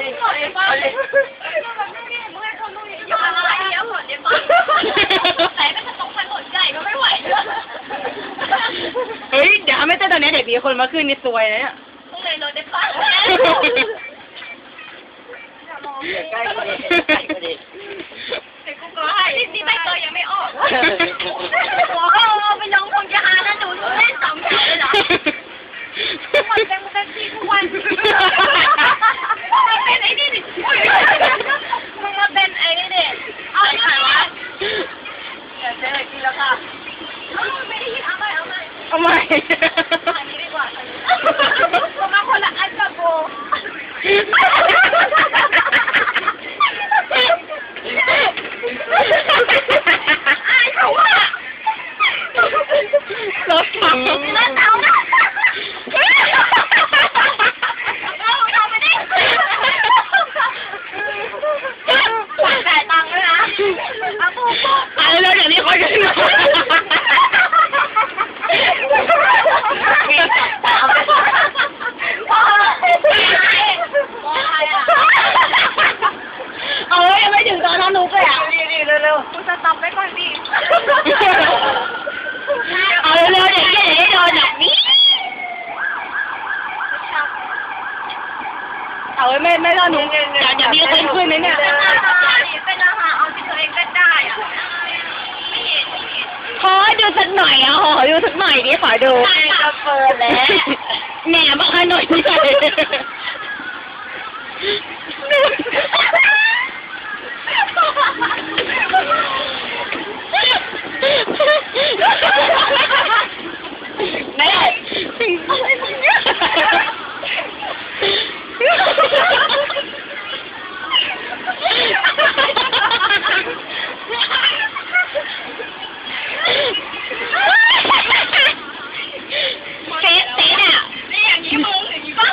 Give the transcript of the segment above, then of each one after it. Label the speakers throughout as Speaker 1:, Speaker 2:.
Speaker 1: ดิเอาดิเอาดิ
Speaker 2: ยอมอะไรเยอะห
Speaker 1: มดเลยมั้งแต่ก็จะตกถนนใหญ่ก็ไม่ไหว
Speaker 3: เฮ้ยเดี๋ยวไม่เต้ตอนนี้เดี๋ยวมีคนมาขึ้นนี่ซวยนะเนี่ย
Speaker 1: พวกเลยรถได้ปัง
Speaker 2: อย่าใกล้กูดิ
Speaker 4: ใกล้กูดิ
Speaker 1: แต่กูก็ให้นี่ใบเตยยังไม่ออกโอ้โหไปลงคงจะหานะหนูหนูเล่นสองแถวเลยเหรอ
Speaker 2: ทุกวันเป็นเป็นที่ทุกวันมั
Speaker 1: นเป็นไอ้นี่ดิ
Speaker 2: มึงมาเป็นไอ้นี่ดิ
Speaker 1: เอาไอ้นี่
Speaker 4: อย่าเจ๊กินแล้วค่ะ
Speaker 1: เอาไม่ได้ยินเอาไป
Speaker 3: เอาไปเอาใหม่
Speaker 1: อันนี้ดีกว่าผมมาคนละอันกับโบอายเขาอะ
Speaker 3: รถถังแล้ว
Speaker 1: เตานะเอาเอาไปดิ
Speaker 3: จ่ายตัง
Speaker 1: ค์ด้วยนะเอาปูปู
Speaker 3: ตายแล้วเดี๋ยวนี้คนจะมาเอาไว้ยังไม่ถึงตอนน้องนุ๊ก
Speaker 2: เลยอะดีดีเร็วเร็วกูจะตับไว้ก่อนดิ
Speaker 1: เอาเร็วๆเดี๋ยวเดี๋ยวได้โดนแบ
Speaker 3: บนี้เอาไว้ไม่ไม่รอหนูเดี๋ยวเดี๋ยวมีคนขึ้นนะเนี่ย
Speaker 1: เป็นอาหารเอาที่ตัวเองก็ได้อะไม่เห็นไม่เห็น
Speaker 3: ขอดูสักหน่อยอะขอดูสักหน่อยดิขอดู
Speaker 1: จะเ
Speaker 2: ปิดแล้ว
Speaker 3: แหนมาขหน่อยหน่อย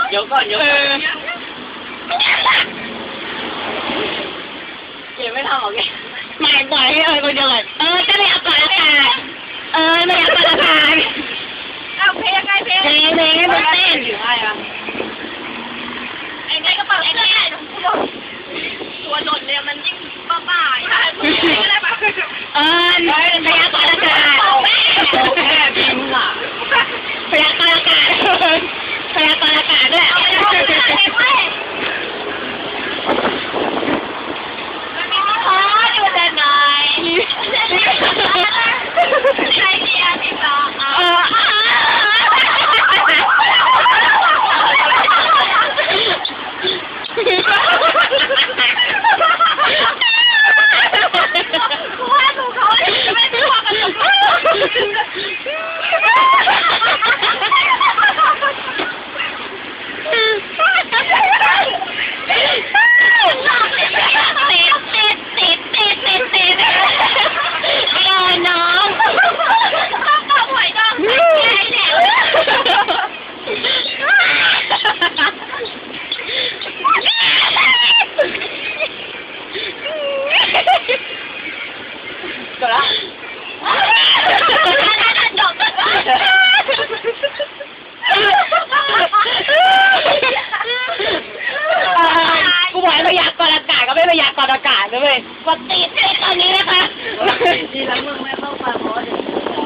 Speaker 1: เดี๋ยว
Speaker 4: ก่อนเยวก่อนเดี๋ยไม่ทำหรอกแก
Speaker 3: ไม่ปลยให้เอิคนเดียวเลยเออจะไม่เอาก่อนละกันเออไม่เอาก่อนละกัน
Speaker 1: เอาเพลงไงเพลงเพลง
Speaker 3: เพลงให้มัเต้นอยู
Speaker 4: ่ให้อะ
Speaker 1: ไอ้ไงกระเป๋าไอ้ไงตัวหล่นเลยมันยิ่งบ้าๆใช่
Speaker 3: เออไม่เอาก่อนละกันแม่แม่
Speaker 4: จริงอะ
Speaker 3: ไม่เอาก่อนละกัน đấy ตัดอากาศนะเว้ยกดติดให้ตอนนี้นะคะ
Speaker 4: ที่หลังมึงไม่เข้ามาหอเดี๋ย